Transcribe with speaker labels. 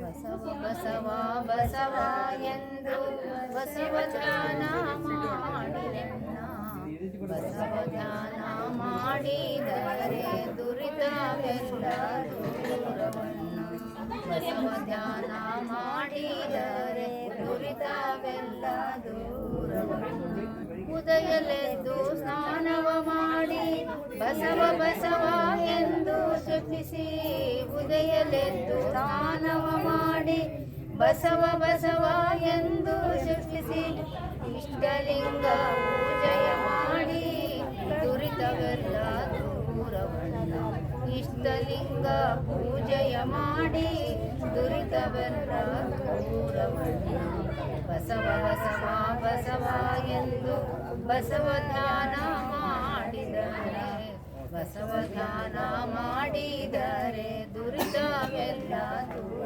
Speaker 1: ಬಸವ ಬಸವ ಬಸವ ಎಂದು ಬಸವ ಧ್ಯಾನ ಮಾಡಿದೆನ್ನ ಬಸವ ಧ್ಯಾನ ಮಾಡಿದರೆ ದುರಿತವೆಲ್ಲ ದೂರವನ್ನ ಬಸವ ಧ್ಯಾನ ಮಾಡಿದರೆ ದುರಿತವೆಲ್ಲ ದೂರವನ್ನ ಉದಯಲೆದ್ದು ಬಸವ ಬಸವ ಎಂದು ಜಪಿಸಿ ಉದಯಲೆದ್ದು ದಾನವ ಮಾಡಿ ಬಸವ ಬಸವ ಎಂದು ಜಪಿಸಿ ಇಷ್ಟಲಿಂಗ ಪೂಜೆಯ ಮಾಡಿ ದುರಿತವೆಲ್ಲ ದೂರವಣ್ಣ ಇಷ್ಟಲಿಂಗ ಪೂಜೆಯ ಮಾಡಿ ದುರಿತವೆಲ್ಲ ದೂರವಣ್ಣ ಬಸವ ಬಸವ ಬಸವ ಎಂದು ಬಸವ ಧ್ಯಾನ ಬಸವ ಧ್ಯಾನ ಮಾಡಿದರೆ ದುರಿತವೆಲ್ಲ ದೂರ.